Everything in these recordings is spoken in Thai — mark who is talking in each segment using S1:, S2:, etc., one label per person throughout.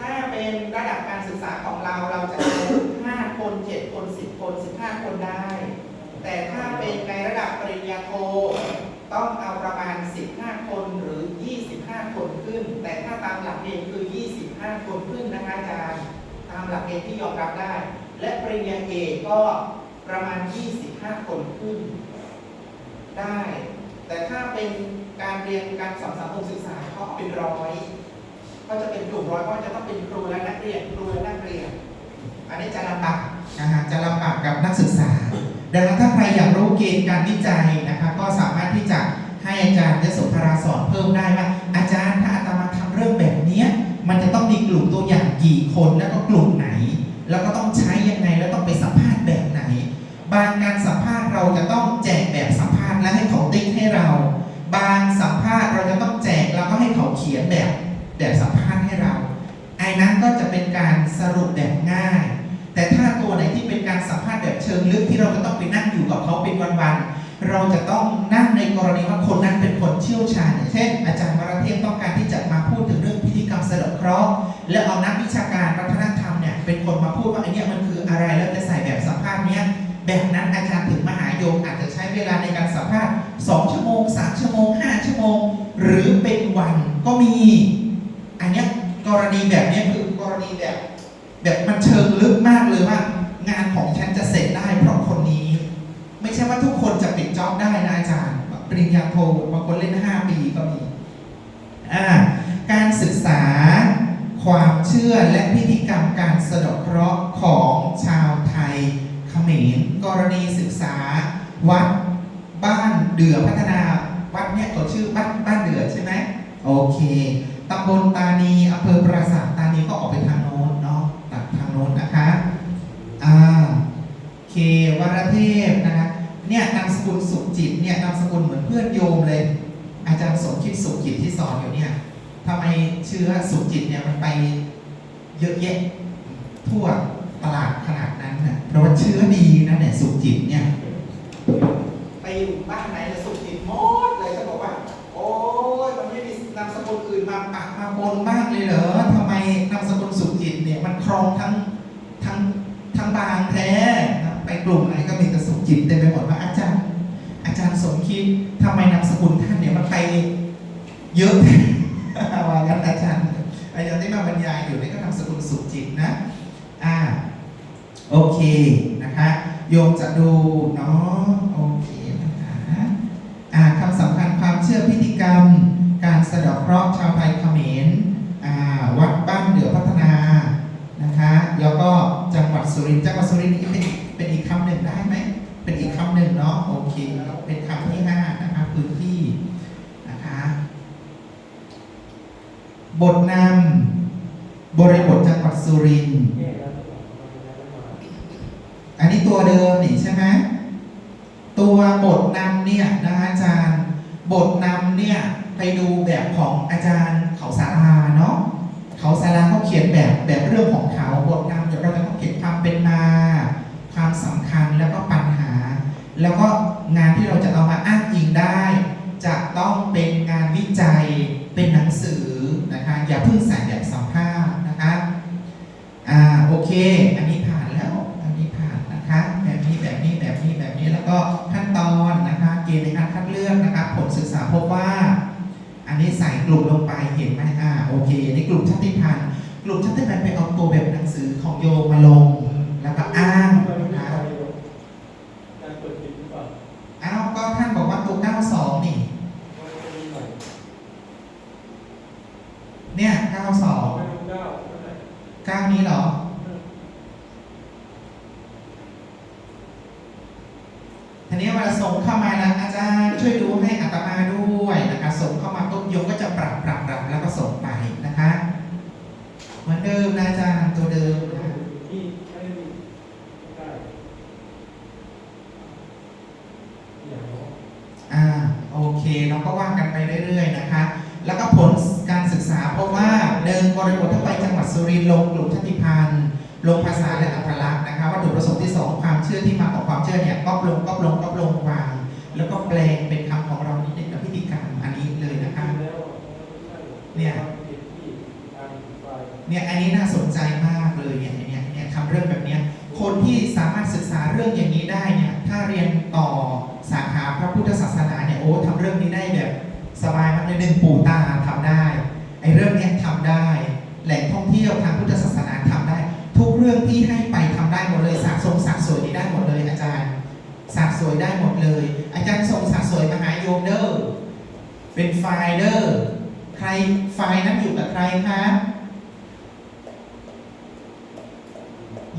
S1: ถ้าเป็นระดับการศึกษาของเราเราจะเอา5คน7คน10 คน 15 คนได้ แต่ถ้าเป็นในระดับปริญญาโท ต้องเอาประมาณ 15 คนหรือ 25 คนขึ้น แต่ถ้าตามหลักเกณฑ์คือ 25 คนขึ้นนะคะอาจารย์ตามหลักเกณฑ์ที่ยอมรับได้ และปริญญาเอกก็ประมาณ 25 คนขึ้นได้ แต่ถ้าเป็นการเรียนการสอนสังคมศึกษาเขาเอาเป็นร้อย ก็จะเป็นกลุ่มร้อยเพราะจะต้องเป็นครูและนักเรียนครูและนักเรียน อันนี้จะลำบากนะฮะจะลำบากกับนักศึกษา ดังนั้นถ้าใครอยากรู้เกณฑ์การวิจัยนะคะก็สามารถที่จะให้อาจารย์ยศพราสอนเพิ่มได้ว่า อาจารย์ถ้าอาตมาทำเรื่องแบบนี้มันจะต้องมีกลุ่มตัวอย่างกี่คนแล้วก็กลุ่มไหน แล้วก็ต้องใช้ นกรณีว่าคนนั้นเป็นคนเชี่ยวชาญเช่น อาจารย์วรเทพต้องการที่จะมาพูดถึงเรื่องพิธีกรรมสะดาะเคราะห์แล้วเอานักวิชาการวัฒนธรรมเนี่ยเป็นคนมาพูดว่าไอ้เนี่ยมันคืออะไรแล้วจะใส่แบบสัมภาษณ์เนี้ยแบบนั้นอาจารย์ถึงมหาโยมอาจจะใช้เวลาในการสัมภาษณ์2ชั่วโมง3ชั่วโมง5ชั่วโมง หรือเป็นวันก็มี อันเนี้ยกรณีแบบเนี้ยคือกรณีแบบ แบบมันเชิงลึกมากเลยว่า งานของฉันจะเสร็จได้เพราะคนนี้ ไม่ใช่ว่าทุกคนจะปิดจ็อบได้นะอาจา ริญญาโทบางคนเล่น 5 ปีก็มีอ่าการศึกษาความเชื่อและพิธีกรรมการสะดาะเคราะห์ของชาวไทยเขมรกรณีศึกษา วัดบ้านเดือพัฒนาวัดเนี่ยเขาชื่อบ้านบ้านเดือใช่ไหมโอเคตำบลตานีอำเภอปราสาทตานีก็ออกไปทางโน้นเนาะตัดทางโน้นนะคะอ่าเควรเทพนะคะเนี่ยนามสกุลสุ เพื่อนโยมเลย อาจารย์สมคิดสุขจิตที่สอนอยู่เนี่ยทำไมเชื้อสุขจิตเนี่ยมันไปเยอะแยะทั่วตลาดขนาดนั้นน่ะเพราะว่าเชื้อดีนะเนี่ยสุขจิตเนี่ยไปอยู่บ้านไหนจะสุขจิตหมดเลยก็บอกว่า โอ้ยมันไม่มีนามสกุลอื่นมาปะมาปนมากเลยเหรอทำไมนามสกุลสุขจิตเนี่ยมันครองทั้งทั้งทั้งบางแท้นไปกลุ่มไหนก็มีแต่สุขจิตเต็มไปหมดว่าอาจารย์ อาจารย์สมคิด นามสกุลท่านเนี่ยมันไปเยอะว่างั้นอาจารย์อาจารย์ที่มาบรรยายอยู่นี่ก็นามสกุลสุขจิตนะอ่าโอเคนะคะโยมจะดูเนาะโอเคนะคะอ่าคำสำคัญความเชื่อพิธีกรรม การสะดาะเคราะห์ชาวไทยเขมรอ่าวัดบ้านเดือพัฒนานะคะแล้วก็จังหวัดสุรินทร์จังหวัดสุรินทร์นี่เป็นเป็นอีกคำหนึ่งได้ไหมเป็นอีกคำหนึ่งเนาะโอเคเป็นคำที่ห้านะคะพื้นที่นะคะ บทนำบริบทจังหวัดสุรินทร์อันนี้ตัวเดิมนี่ใช่ไหมตัวบทนำเนี่ยนะคะอาจารย์ บทนำเนี่ยไปดูแบบของอาจารย์เขาสาราเนาะเขาสาราเขาเขียนแบบแบบเรื่องของเขาบทนำเดี๋ยวเราจะต้องเขียนความเป็นมาความสำคัญแล้วก็ปัญหา แล้วก็งานที่เราจะเอามาอ้างอิงได้ จะต้องเป็นงานวิจัยเป็นหนังสือ เคในกลุ่มชาติพันธุ์กลุ่มชาติพันธุ์ไปเอาตัวแบบหนังสือของโยมมาลง แล้วก็อ้างนะคะ
S2: การเปิดปิดหรือเปล่า
S1: อ้าวก็ท่านบอกว่าตัว 92 นี่
S2: มันจะมีใหม่
S1: เนี่ย
S2: ไม่
S1: 92
S2: รู้เก้าเท่าไหร่
S1: 9 นี้เหรอ ทีนี้เวลาส่งเข้ามาแล้วอาจารย์ช่วยดูให้อัตมาด้วยนะคะส่งเข้ามาปุ๊บโยมก็จะปรับปรับปรับแล้วก็ส่งไปนะคะ เหมือนเดิมนะอาจารย์ตัวเดิมนะ
S2: ที่ไม่มีได้อย่างนี้
S1: อ่าโอเคเราก็ว่ากันไปเรื่อยๆนะคะ แล้วก็ผลการศึกษาเพราะว่าเดิน บริบททั่วไปจังหวัดสุรินทร์ลงกลุ่มชาติพันธุ์ลงภาษาและอัตลักษณ์นะคะวัตถุประสงค์ที่สองความเชื่อที่มาของความเชื่อเนี่ยก็ลงก็ลงก็ลงวางแล้วก็แปลงเป็นคำของเรานิดๆกับพิธีกรรมอันนี้เลยนะคะเนี่ยเนี่ยอันนี้น่าสนใจมากเลยเนี่ยเนี่ยเนี่ยทำเรื่องแบบเนี้ยคนที่สามารถศึกษาเรื่องอย่างนี้ได้เนี่ยถ้าเรียนต่อสาขาพระพุทธศาสนาเนี่ยโอ้ทำเรื่องนี้ได้แบบสบายมากเลยหนึ่งปู่ตา สะสวยได้หมดเลย อาจารย์ทรงสะสวยมหาโยมเดอร์เป็นไฟล์เดอร์ใครไฟล์นั้นอยู่กับใครคะ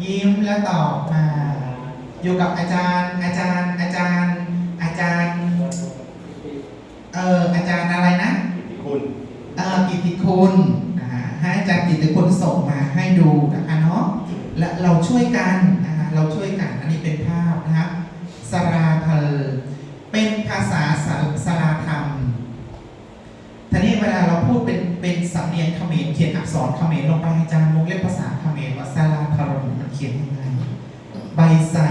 S1: ยิ้มแล้วตอบมา อยู่กับอาจารย์อาจารย์อาจารย์ อาจารย์เอ่ออาจารย์อะไรนะ
S3: คุณ
S1: เอ่อกิตติคุณนะฮะให้อาจารย์กิตติคุณส่งมาให้ดูนะคะเนาะและเราช่วยกันนะคะเราช่วยกันอันนี้เป็นภาพนะครับ สราเพลเป็นภาษาสรสราธรรมทีนี้เวลาเราพูดเป็นเป็นสำเนียงเขมรเขียนอักษรเขมรลงไปอาจารย์วงเล็บภาษาเขมรว่าสราธรมมันเขียนยังไงใบไทร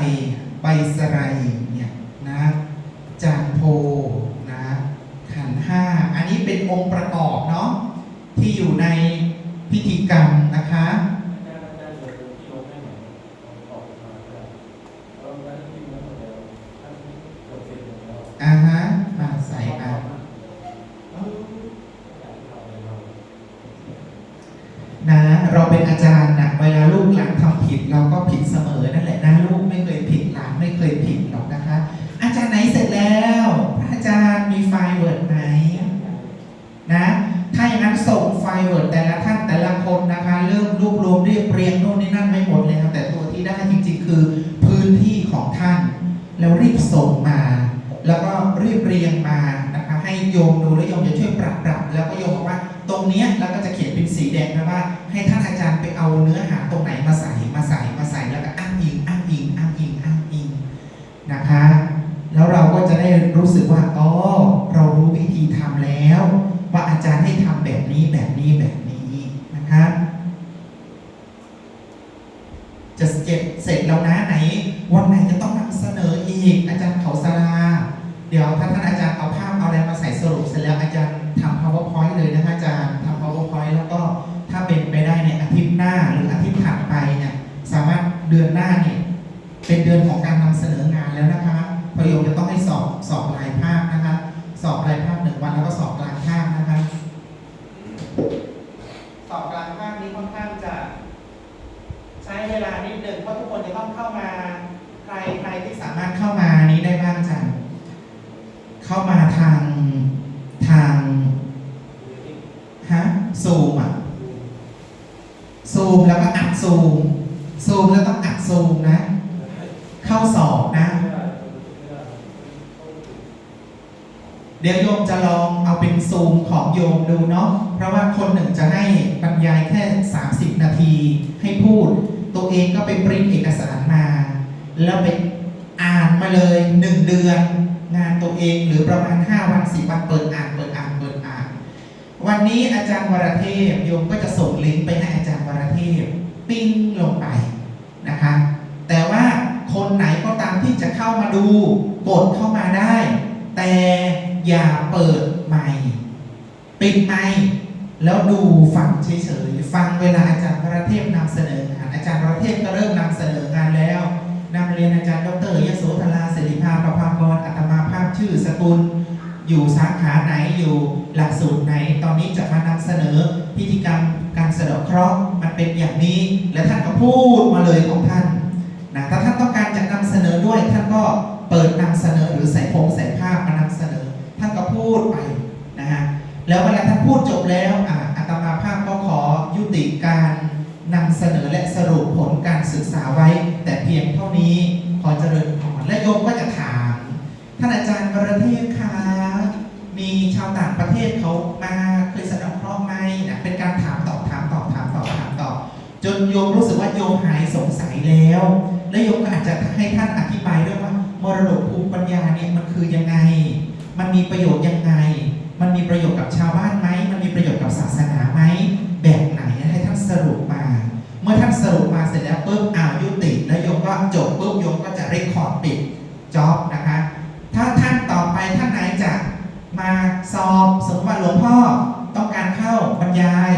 S1: ใบสไรเนี่ยนะจานโพนะขันห้าอันนี้เป็นองค์ประกอบเนาะที่อยู่ในพิธีกรรมนะคะ
S2: อ่า
S1: ฮะมาใส่มานะ เราเป็นอาจารย์นะเวลาลูกหลานทำผิดเราก็ผิดเสมอนั่นแหละนะ เอาเนื้อหาตรงไหนมาใส่มาใส่มาใส่แล้วก็อ้างอิงอ้างอิงอ้างอิงอ้างอิงนะคะ แล้วเราก็จะได้รู้สึกว่าอ๋อเรารู้วิธีทำแล้ว ว่าอาจารย์ให้ทำแบบนี้แบบนี้แบบนี้นะคะจะเก็บเสร็จแล้วนะไหนวันไหนจะต้องนำเสนออีกอาจารย์เขาสลาเดี๋ยวถ้าท่านอาจารย์เอาภาพเอาอะไรมาใส่สรุปเสร็จแล้วอาจารย์ทำ powerpoint เลยนะคะอาจารย์ทำ powerpoint แล้วก็ถ้าเป็นไปได้เนี่ยอาทิตย์หน้าหรืออาทิตย์ถัดไปเนี่ยสามารถเดือนหน้าเนี่ยเป็นเดือนของการนำเสนองานแล้วนะคะประโยคจะต้องให้สอบสอบลายภาพนะคะ สอบลายภาพหนึ่งวันแล้วก็สอบกลางภาพนะคะ สอบกลางภาคนี้ค่อนข้างจะ ใช้เวลานิดหนึ่งเพราะทุกคนจะต้องเข้ามา ใครใครที่สามารถเข้ามานี้ได้บ้างจังเข้ามาทางทางฮะ ซูมอะซูมแล้วก็อัดซูมซูมแล้วต้องอัดซูมนะ เข้าสอบนะ เดี๋ยวโยมจะลองเอาเป็นซูมของโยมดูเนาะเพราะว่าคนหนึ่งจะให้บรรยายแค่ 30 นาทีให้พูด ตัวเองก็ไปปริ้นเอกสารมา แล้วไปอ่านมาเลย1เดือน งานตัวเองหรือประมาณ 5 วัน10วันเปิดอ่านเปิดอ่านเปิดอ่าน วันนี้อาจารย์วรเทพโยมก็จะส่งลิงก์ไปให้อาจารย์วรเทพปิ้งลงไปนะคะแต่ว่าคนไหนก็ตามที่จะเข้ามาดูกดเข้ามาได้ แต่อย่าเปิดไมค์ปิดไมค์แล้วดูฟังเฉยๆฟังเวลาอาจารย์วรเทพนำเสนองาน อาจารย์วรเทพก็เริ่มนำเสนองานแล้วนำเรียนอาจารย์ดรยโสธราศิริภาประภากรอัตมาภาพชื่อสกุล อยู่สาขาไหนอยู่หลักสูตรไหน ตอนนี้จะมานำเสนอพิธีกรรมการสะเดาะเคราะห์มันเป็นอย่างนี้ และท่านก็พูดมาเลยของท่านนะถ้าท่านต้องการจะนำเสนอด้วย ท่านก็เปิดนำเสนอหรือใส่พงใส่ภาพมานำเสนอ ท่านก็พูดไปนะฮะแล้วเวลาท่านพูดจบแล้วอะอาตมาภาพก็ขอยุติการนำเสนอและสรุปผลการศึกษาไว้ แต่เพียงเท่านี้ขอเจริญพรและโยมก็จะถาม ท่านอาจารย์วระเทพคะ มีชาวต่างประเทศเขามาเคยสะเดอกเคราะห์ไหมนะเป็นการถามตอบถามตอบถามตอบถามตอบจนโยมรู้สึกว่าโยมหายสงสัยแล้ว และโยมก็อาจจะให้ท่านอธิบายด้วยว่ามรดกภูมิปัญญาเนี่ยมันคือยังไง มันมีประโยชน์ยังไง มันมีประโยชน์กับชาวบ้านไหมมันมีประโยชน์กับศาสนาไหมแบบไหนให้ท่านสรุปมา เมื่อท่านสรุปมาเสร็จแล้วปุ๊บอาวยุติ แล้วโยมก็จบปุ๊บโยมก็จะเรคคอร์ดปิดจ็อบนะคะ ถ้าท่านต่อไปท่านไหนจะมาสอบสมมติว่าหลวงพ่อต้องการเข้าบรรยาย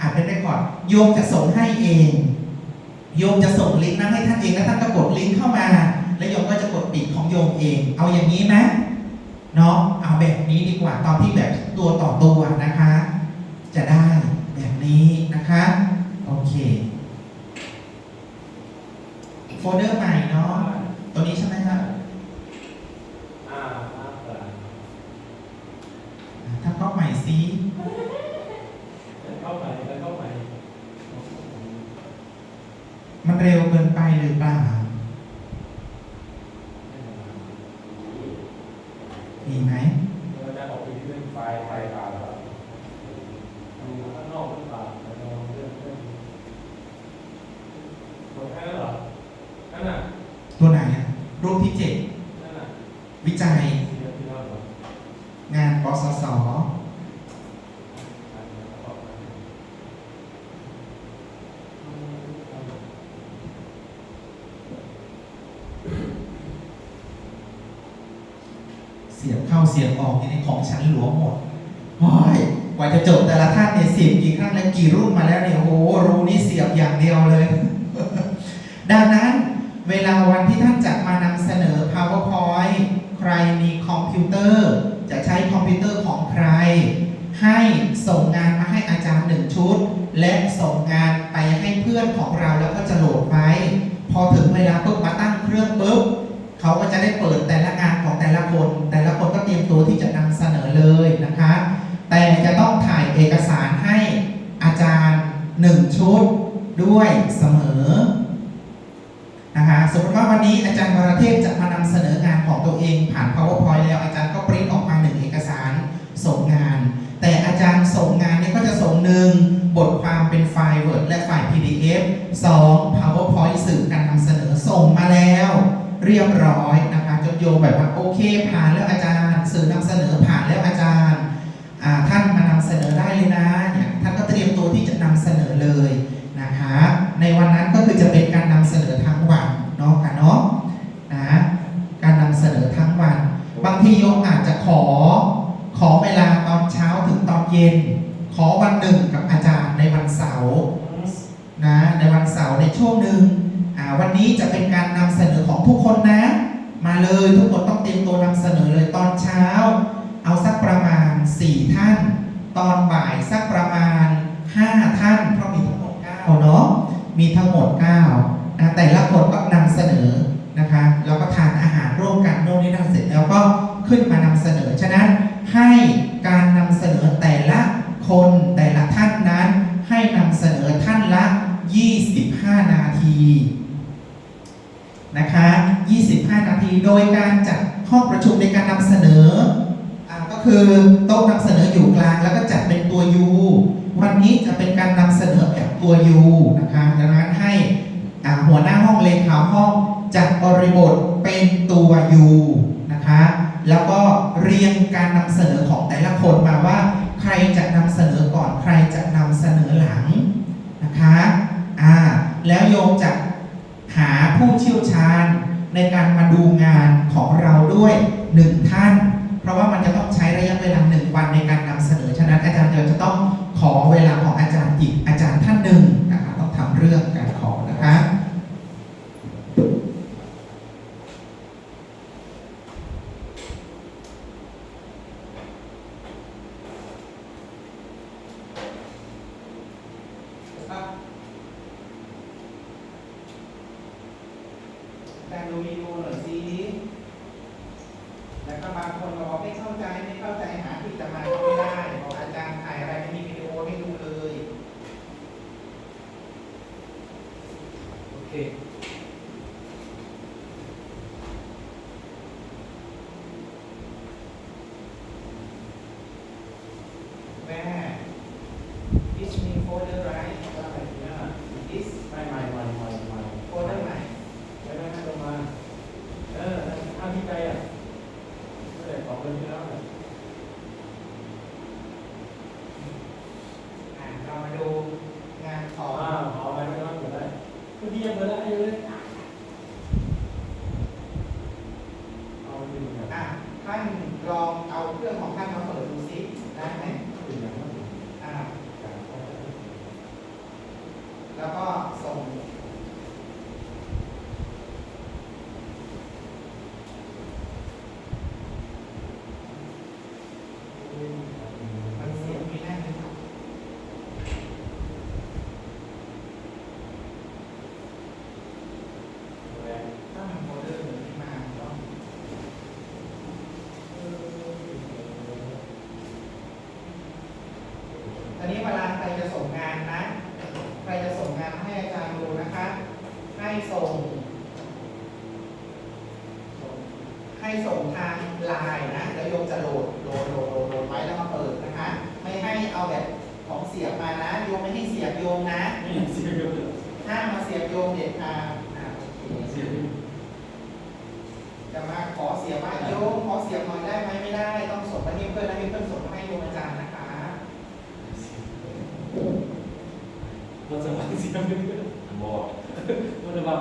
S1: อาจเป็นได้ก่อนโย มจะส่งให้เอง โยมจะส่งลิงก์นั้นให้ท่านเองแล้วท่านก็กดลิงก์เข้ามา แล้วโยมก็จะกดปิดของโยมเอง เอาอย่างนี้ไหมเนาะเอาแบบนี้ดีกว่าตอนที่แบบตัวต่อตัวนะคะ จะได้แบบนี้นะคะ โอเค โฟลเดอร์ใหม่เนาะตัวนี้ใช่ไหมครับ
S2: อ่าอ่าเปิด
S1: ถ้าก็ใหม่ซิ
S2: แล้วเข้าไปแล้วเข้าไป
S1: มันเร็วเกินไปหรือเปล่า มีไหม
S2: เราจะออกไปที่เรื่องไฟล์ไฟล์ดาวแล้วดูข้างนอกหรือเปล่าแล้วเราเรื่องเรื่องหมดแค่นั้นเหรอนั่นน่ะ
S1: ตัวไหนอะรูปที่เจ็ด
S2: นั่นน่ะ
S1: วิจัย
S2: ที่เราที่เราเหรองา
S1: นปสส เข้าเสียงออกในของชั้นหลวงหมดโอ้ยกว่าจะจบแต่ละท่านเนี่ยเสียบกี่ครั้งและกี่รุ่นมาแล้วเนี่ยโอ้โหรูนี่เสียบอย่างเดียวเลย ดังนั้นเวลาวันที่ท่านจะมานำเสนอ PowerPoint ใครมีคอมพิวเตอร์ จะใช้คอมพิวเตอร์ของใคร ให้ สอง powerpoint สื่อการนำเสนอส่งมาแล้ว เรียบร้อยนะคะจนโยมแบบว่าโอเค ผ่านแล้วอาจารย์สื่อนำเสนอผ่านแล้วอาจารย์ท่านมานำเสนอได้เลยนะเนี่ยท่านก็เตรียมตัวที่จะนำเสนอเลยนะคะในวันนั้นก็คือจะเป็นการนำเสนอทั้งวันเนาะค่ะเนาะนะการนำเสนอทั้งวัน บางทีโยมอาจจะขอขอเวลาตอนเช้าถึงตอนเย็น ขอวันหนึ่งกับอาจารย์ในวันเสาร์ นะในวันเสาร์ในช่วงหนึ่งวันนี้จะเป็นการนำเสนอของทุกคนนะ มาเลยทุกคนต้องเตรียมตัวนำเสนอเลยตอนเช้า เอาสักประมาณ 4 ท่าน ตอนบ่ายสักประมาณ 5 ท่าน เพราะมีทั้งหมด9เนาะมีทั้งหมด9นะแต่ละคนก็นำเสนอนะคะแล้วก็ทานอาหารร่วมกันโน่นนี่นั่นเสร็จแล้วก็ขึ้นมานำเสนอ ฉะนั้นให้การนำเสนอแต่ละคนแต่ละท่านนั้น ให้นำเสนอท่านละ 25 นาทีนะคะ 25 นาที โดยการจัดห้องประชุมในการนำเสนออก็คือโต๊ะนำเสนออยู่กลาง แล้วก็จัดเป็นตัว U วันนี้จะเป็นการนำเสนอแบบตัว U นะคะดังนั้นให้หัวหน้าห้องเลขาห้องจัดบริบทเป็นตัว U นะคะ แล้วก็เรียงการนำเสนอของแต่ละคนมาว่า ใครจะนำเสนอก่อน ใครจะนำเสนอหลังนะคะ อ่าแล้วโยมจะหาผู้เชี่ยวชาญในการมาดูงานของเราด้วยหนึ่งท่าน เพราะว่ามันจะต้องใช้ระยะเวลาหนึ่งวันในการนำเสนอ ฉะนั้นอาจารย์เดียวจะต้องขอเวลาของอาจารย์อีกอา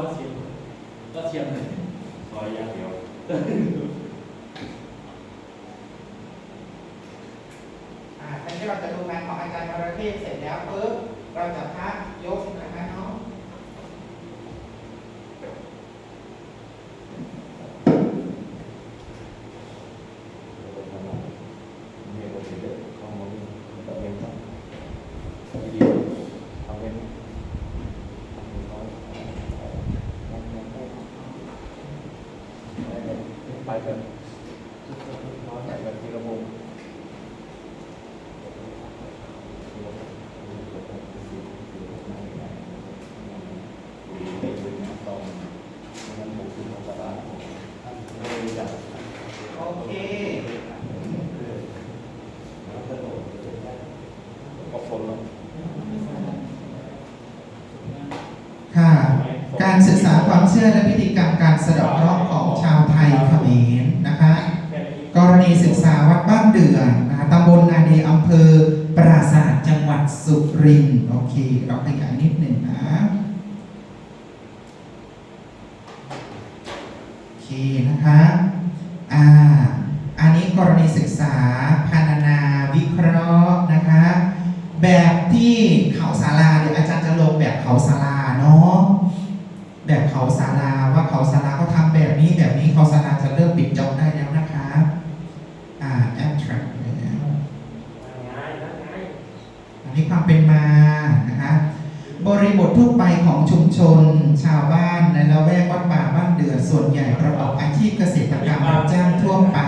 S1: ก็เสี
S2: ยก็เสี
S4: ยเล
S2: ย
S5: ซอยยางเดียว
S4: อ่าทีนี้เราจะดูงานของอาจารย์วรเทพเสร็จแล้วปุ๊บเราจะพักยกนะคะเนาะ
S5: เนี่ยก็ถือว่าข้อมูลต้องเป็นต้องดีทำเป็นไปกันน้อยแต่กันทีละมุมไปดูนะตรงนั้นบุกขึ้นมาตลาดไม่ได้จับ
S4: โอเค
S5: ก็คนละ
S1: ค่ะ การศึกษาความ เชื่อและพิธีกรรมการสะเดาะเคราะห์ของชาวไทยเขมรนะคะ กรณีศึกษาวัดบ้านเดือนนะคะตำบลนาเดีอำเภอปราสาทจังหวัดสุรินทร์โอเค เราขยายนิดหนึ่งนะโอเคนะคะ อ่า อันนี้กรณีศึกษาพรรณนาวิเคราะห์นะคะ แบบที่เขาศาลาเดี๋ยวอาจารย์จะลงแบบเขาศาลาเนาะ แบบ เขาศาลาว่าเขาศาลาเขาทำแบบนี้แบบนี้เขาศาลาจะเริ่มปิดจองได้แล้วนะคะอ่าแอปทรัคแล้ว
S2: ง่ายง่าย
S1: อันนี้ความเป็นมานะคะบริบททั่วไปของชุมชน ชาวบ้านในละแวกวัดป่าบ้านเดือส่วนใหญ่ประกอบอาชีพเกษตรกรรมรับจ้างทั่วไป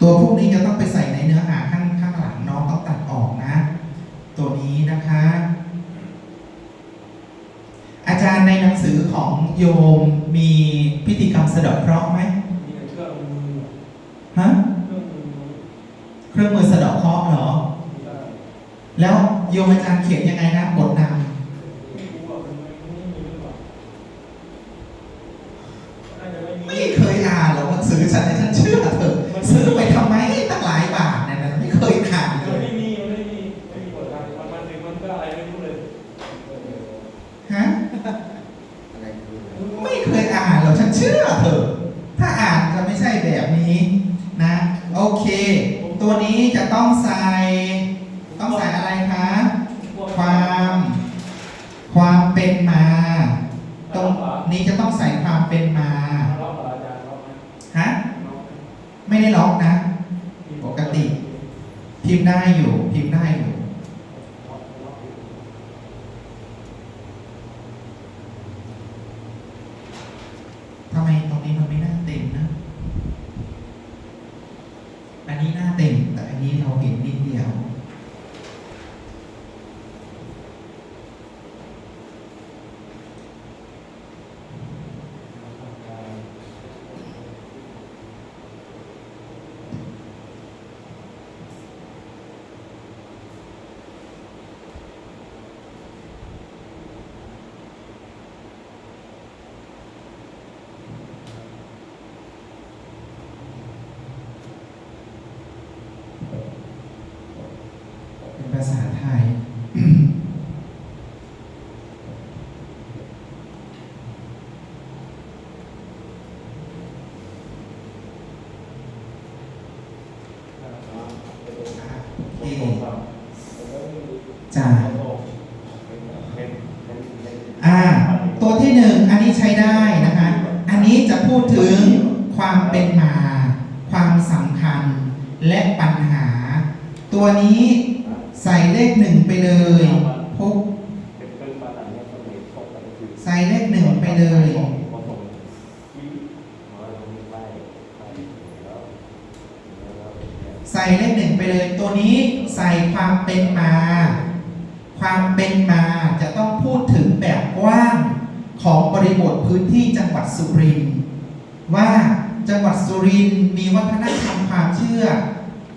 S1: ตัวพวกนี้จะต้องไปใส่ในเนื้อหาข้างข้างหลังน้องต้องตัดออกนะ ตัวนี้นะคะ อาจารย์ในหนังสือของ โยมมีพิธีกรรมสะเดาะเคราะห์ไหม
S2: มีเครื่องมือ
S1: ฮะ
S2: เครื่องมือ
S1: สะเดาะเคราะห์เหรอ แล้วโยมอาจารย์เขียนยังไงนะบทนะ
S2: ม่รู้ว่ามันไม่มีหรือเปล่าน่าจะไม่ำ มี
S1: ไม่เคยอ่านหรอกหนังสือฉันให้ฉันเชื่อเถอะซื้อไปทำไมตั้งหลายบาทเนี่ยนะไม่เคยอ่านเล
S2: มัน
S1: ย
S2: ไม่มีมันไม่มีไม่มีบทการมันมาถึงมันก็อะไรไม่รู้เลย
S1: ฮะไม่เคยอ่านหรอกฉันเชื่อเถอะถ้าอ่านจะไม่ใช่แบบนี้นะ โอเค ตัวนี้จะต้องใส่ต้องใส่อะไรคะ ความ ความเป็นมา ตรงนี้จะต้องใส่ความเป็นมา
S2: ล็อกอาจารย์ล็อกไหม
S1: ฮะ
S2: ล็อกไหม
S1: ไม่ได้ล็อกนะ ปกติ พิมพ์ได้อยู่ พิมพ์ได้อยู่
S2: ล็อกล็อก
S1: ทำไมตรงนี้มันไม่น่า เต็มนะ อันนี้หน้าเต็มแต่อันนี้เราเห็นนิดเดียว เป็นภาษาไทย โอเค จ้าอ่า ตัวที่หนึ่งอันนี้ใช้ได้นะคะ อันนี้จะพูดถึงความเป็นมา ความสำคัญและปัญหา ตัวนี้ใส่เลขหนึ่งไปเลยพกใส่เลขหนึ่งไปเลย ใส่เลขหนึ่งไปเลย ตัวนี้ใส่ความเป็นมา ความเป็นมาจะต้องพูดถึงแบบกว้าง ของบริบทพื้นที่จังหวัดสุรินทร์ว่าจังหวัดสุรินทร์มี วัฒนธรรมความเชื่อ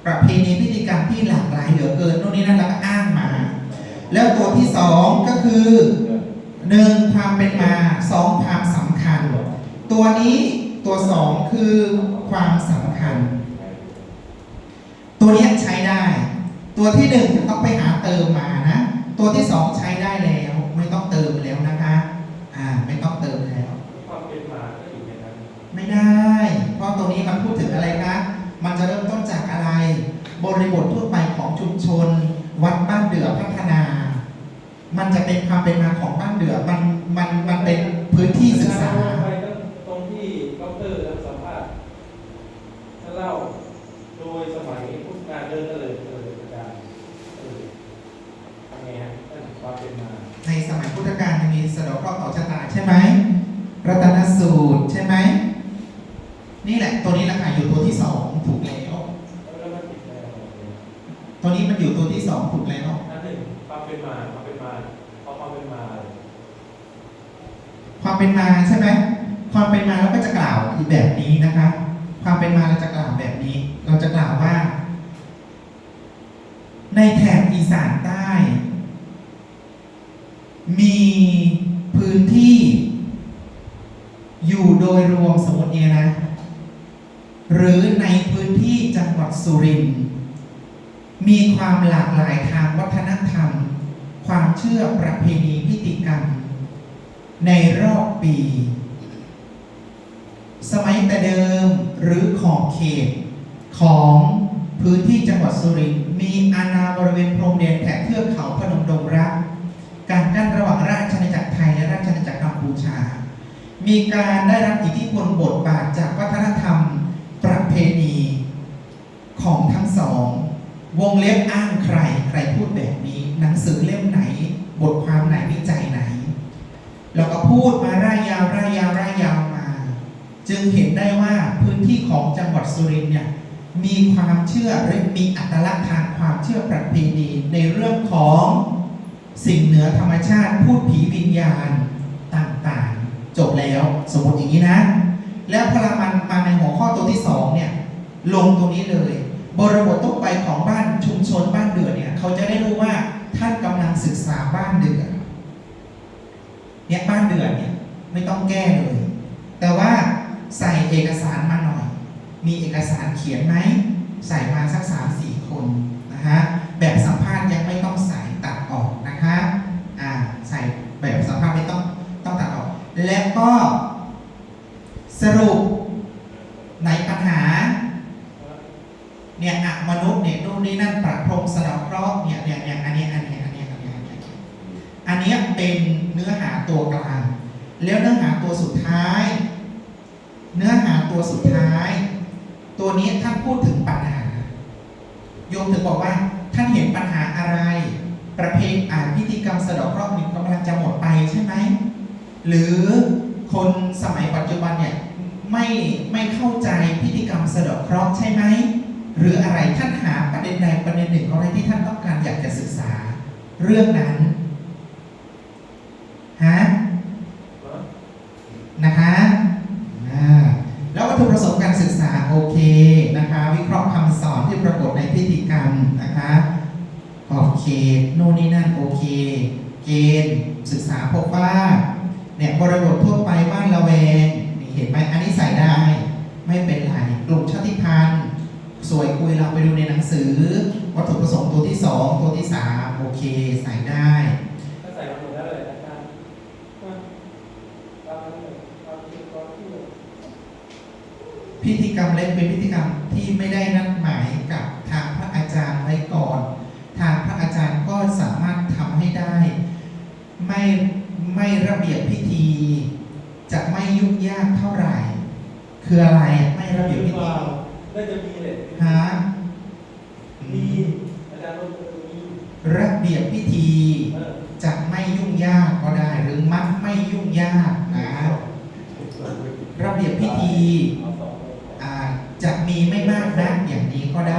S1: ประเพณีพิธีกรรมที่หลากหลายเหลือเกินโน่นนี่นั่นแล้วก็อ้างมา แล้วตัวที่สองก็คือหนึ่งความเป็นมาสองความสำคัญ ตัวนี้ตัวสองคือความสำคัญ ตัวนี้ใช้ได้ ตัวที่หนึ่งจะต้องไปหาเติมมานะ ตัวที่สองใช้ได้แล้ว มันพูดถึงอะไรคะ มันจะเริ่มต้นจากอะไร บริบททั่วไปของชุมชน วัดบ้านเดือพัฒนา มันจะเป็นความเป็นมาของบ้านเดือมันมันมันเป็นพื้นที่ศึกษา
S2: ไปตรงที่ดอกเตอร์สัมภาษณ์ท่านเล่าโดยสมัยพุทธกาลเดินเตลิดเตลิดอาจารย์เออทำไงฮะนั่นความเป็นมา
S1: ในสมัยพุทธกาลจะมีสะเดอกเคราะห์ต่อชะตาใช่ไหมรัตนสูตรใช่ไหมนี่แหละ ตัวนี้แหละค่ะอยู่ตัวที่สองถูกแล้ว
S2: แล้วมันติดอะไรอะไรเนี่ย
S1: ตัวนี้มันอยู่ตัวที่สองถูกแล้ว
S2: อันหนึ่งความเป็นมาความเป็นมาเอาความเป็นมาเลย
S1: ความเป็นมาใช่ไหมความเป็นมาเราก็จะกล่าวอีกแบบนี้นะคะ ความเป็นมาเราจะกล่าวแบบนี้ เราจะกล่าวว่า ในแถบอีสานใต้ มีพื้นที่ อยู่โดยรวมสมมติเนี่ยนะห รือในพื้นที่จังหวัดสุรินทร์มีความหลากหลายทางวัฒนธรรม ความเชื่อประเพณีพิธีกรรม ในรอบปี สมัยแต่เดิมหรือขอบเขตของพื้นที่จังหวัดสุรินทร์มีอาณาบริเวณพรมแดนแถบเทือกเขาพนมดงรัก การกั้นระหว่างราชอาณาจักรไทยและราชอาณาจักรกัมพูชา มีการได้รับอิทธิพลบทบาทจากวัฒนธรรม ของทั้งสอง วงเล็บอ้างใคร ใครพูดแบบนี้ หนังสือเล่มไหน บทความไหนวิจัยไหน แล้วก็พูดมาร่ายยาวร่ายยาวร่ายยาวมา จึงเห็นได้ว่าพื้นที่ของจังหวัดสุรินทร์เนี่ยมีความเชื่อและมีอัตลักษณ์ทางความเชื่อประเพณีในเรื่องของสิ่งเหนือธรรมชาติพูดผีวิญญาณต่างๆ จบแล้วสมมติอย่างนี้นะ แล้วพอมันมาในหัวข้อตัวที่สองเนี่ยลงตรงนี้เลย บริบทต้องไปของบ้านชุมชนบ้านเดือเนี่ยเขาจะได้รู้ว่าท่านกำลังศึกษาบ้านเดือเนี่ยบ้านเดือนเนี่ยไม่ต้องแก้เลย แต่ว่าใส่เอกสารมาหน่อย มีเอกสารเขียนไหมใส่มาสักสามสี่คนนะฮะแบบสัมภาษณ์ยังไม่ต้องใส่ตัดออกนะคะ อ่า ใส่แบบสัมภาษณ์ไม่ต้องต้องตัดออก แล้วก็ สรุปในปัญหา เนี่ยอะม นี่นั่นประพรมสะเดอกเคราะห์เนี่ยเนี่ยเนี่ยอันนี้อันนี้อันนี้อันนี้อันนี้อันนี้เป็นเนื้อหาตัวกลาง แล้วเนื้อหาตัวสุดท้าย เนื้อหาตัวสุดท้าย ตัวนี้ท่านพูดถึงปัญหา โยมถึงบอกว่าท่านเห็นปัญหาอะไร ประเพณีอ่านพิธีกรรมสะเดอกเคราะห์มันกำลังจะหมดไปใช่ไหมหรือคนสมัยปัจจุบันเนี่ยไม่ไม่เข้าใจพิธีกรรมสะเดอกเคราะห์ใช่ไหม หรืออะไรท่านหาประเด็นใดประเด็นหนึ่งอะไรที่ท่านต้องการอยากจะศึกษา เรื่องนั้นฮะนะคะอ่าแล้ววัตถุประสงค์การศึกษาโอเคนะคะ วิเคราะห์คำสอนที่ปรากฏในพิธีกรรมนะคะขอบเขตโน่นนี่นั่นโอเค เกณฑ์ศึกษาพบว่าเนี่ยบริบททั่วไปบ้านละแวงเห็นไหมอันนี้ใส่ได้ ไม่เป็นไรกลุ่มชา งสือวัตถุประสงค์ตัวที่สองตัวที่สามโอเคใส่ได้
S2: ถ้าใส่มาหมดแล้วเลยอาจารย์ตามนั้นเลยความคิดความเชื่อ
S1: พิธีกรรมเล็กเป็นพิธีกรรมที่ไม่ได้นัดหมายกับทางพระอาจารย์ไว้ก่อน ทางพระอาจารย์ก็สามารถทำให้ได้ ไม่ไม่ระเบียบพิธี จะไม่ยุ่งยากเท่าไหร่ คืออะไรไม่ระเบียบพิธี
S2: น่าจะมีเลย
S1: ฮะ
S2: มีอาจารย์รถมี
S1: ระเบียบพิธี
S2: เออ
S1: จะไม่ยุ่งยากก็ได้ หรือมักไม่ยุ่งยากนะ ระ